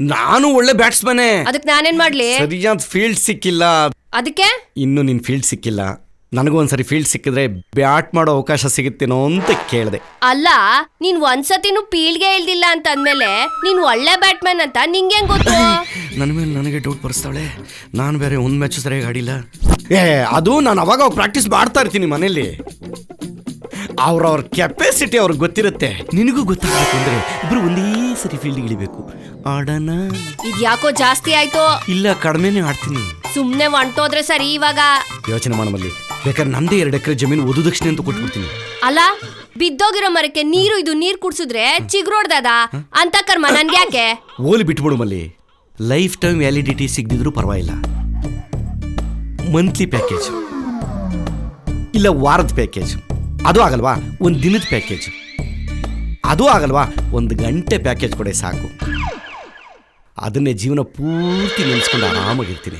ನಾನು ಒಳ್ಳೆ ಬ್ಯಾಟ್ಸ್ಮನ್ ಅದಕ್ ನಾನೇನ್ ಮಾಡ್ಲಿ? ಸರಿಯಾದ ಫೀಲ್ಡ್ ಸಿಕ್ಕಿಲ್ಲ. ಅದಕ್ಕೆ? ಇನ್ನು ನಿನ್ ಫೀಲ್ಡ್ ಸಿಕ್ಕಿಲ್ಲ. ನನಗೂ ಒಂದ್ಸರಿ ಫೀಲ್ಡ್ ಸಿಕ್ಕಿದ್ರೆ ಬ್ಯಾಟ್ ಮಾಡೋ ಅವಕಾಶ ಸಿಗುತ್ತೇನೋ ಅಂತ ಕೇಳಿದೆ. ಅಲ್ಲ ನೀನ್ ಒಂದ್ಸತಿನೂ ಪೀಳ್ಗೆ ಇಲ್ದಿಲ್ಲ ಅಂತ ಅಂದ್ಮೇಲೆ ನೀನ್ ಒಳ್ಳೆ ಬ್ಯಾಟ್ಮನ್ ಅಂತ ನಿಂಗೆ ಗೊತ್ತು? ನನ್ನ ಮೇಲೆ ನನಗೆ ಡೌಟ್ ಬರ್ಸ್ತಾವಳೆ. ನಾನು ಬೇರೆ ಒಂದ್ ಮ್ಯಾಚ್ ಸರಿಯಾಗಿ ಆಡಿಲ್ಲ. ಏ ಅದು ನಾನು ಅವಾಗ ಪ್ರಾಕ್ಟೀಸ್ ಮಾಡ್ತಾ ಇರ್ತೀನಿ ಮನೇಲಿ. ಅವ್ರವ್ರ ಕೆಪಾಸಿಟಿ ಅವ್ರಿಗೆ ಗೊತ್ತಿರುತ್ತೆ. ನಿನಗೂ ಗೊತ್ತಾಗಬೇಕು ಅಂದ್ರೆ ಇಬ್ರು ಒಂದೇ ಸರಿ ಫೀಲ್ಡ್ ಇಳಿಬೇಕು. ಆಡೋಣ ಇದ್ಯಾಕೋ ಜಾಸ್ತಿ ಆಯ್ತು? ಇಲ್ಲ ಕಡಿಮೆನೇ ಆಡ್ತೀನಿ. ಸುಮ್ಮನೆ ಹೊಂಟೋದ್ರೆ ಸರಿ ಇವಾಗ. ಯೋಚನೆ ಮಾಡಮಲ್ಲಿ ಬೇಕಾದ್ರೆ ನಂದೇ ಎರಡು ಎಕರೆ ಜಮೀನು ಓದು ದಕ್ಷಿಣ ಅಂತ ಕೊಟ್ಬಿಡ್ತೀನಿ. ಅಲ್ಲ ಬಿದ್ದೋಗಿರೋ ಮರಕ್ಕೆ ನೀರು ಇದು ನೀರ್ ಕುಡ್ಸಿದ್ರೆ ಚಿಗ್ರೋಡ್ದದ? ಅಂತ ಕರ್ಮ ನನ್ಗ್ಯಾಕೆ ಓಲಿ ಬಿಟ್ಬಿಡು ಮಲ್ಲಿ. ಲೈಫ್ ಟೈಮ್ ವ್ಯಾಲಿಡಿಟಿ ಸಿಗದಿದ್ರು ಪರವಾಗಿಲ್ಲ. ಮಂತ್ಲಿ ಪ್ಯಾಕೇಜ್ ಇಲ್ಲ ವಾರದ ಪ್ಯಾಕೇಜ್ ಅದು ಆಗಲ್ವಾ? ಒಂದು ದಿನದ ಪ್ಯಾಕೇಜ್ ಅದು ಆಗಲ್ವಾ? ಒಂದು ಗಂಟೆ ಪ್ಯಾಕೇಜ್ ಕೊಡೆ ಸಾಕು. ಅದನ್ನೇ ಜೀವನ ಪೂರ್ತಿ ನೆನೆಸ್ಕೊಂಡು ಆರಾಮಾಗಿರ್ತೀನಿ.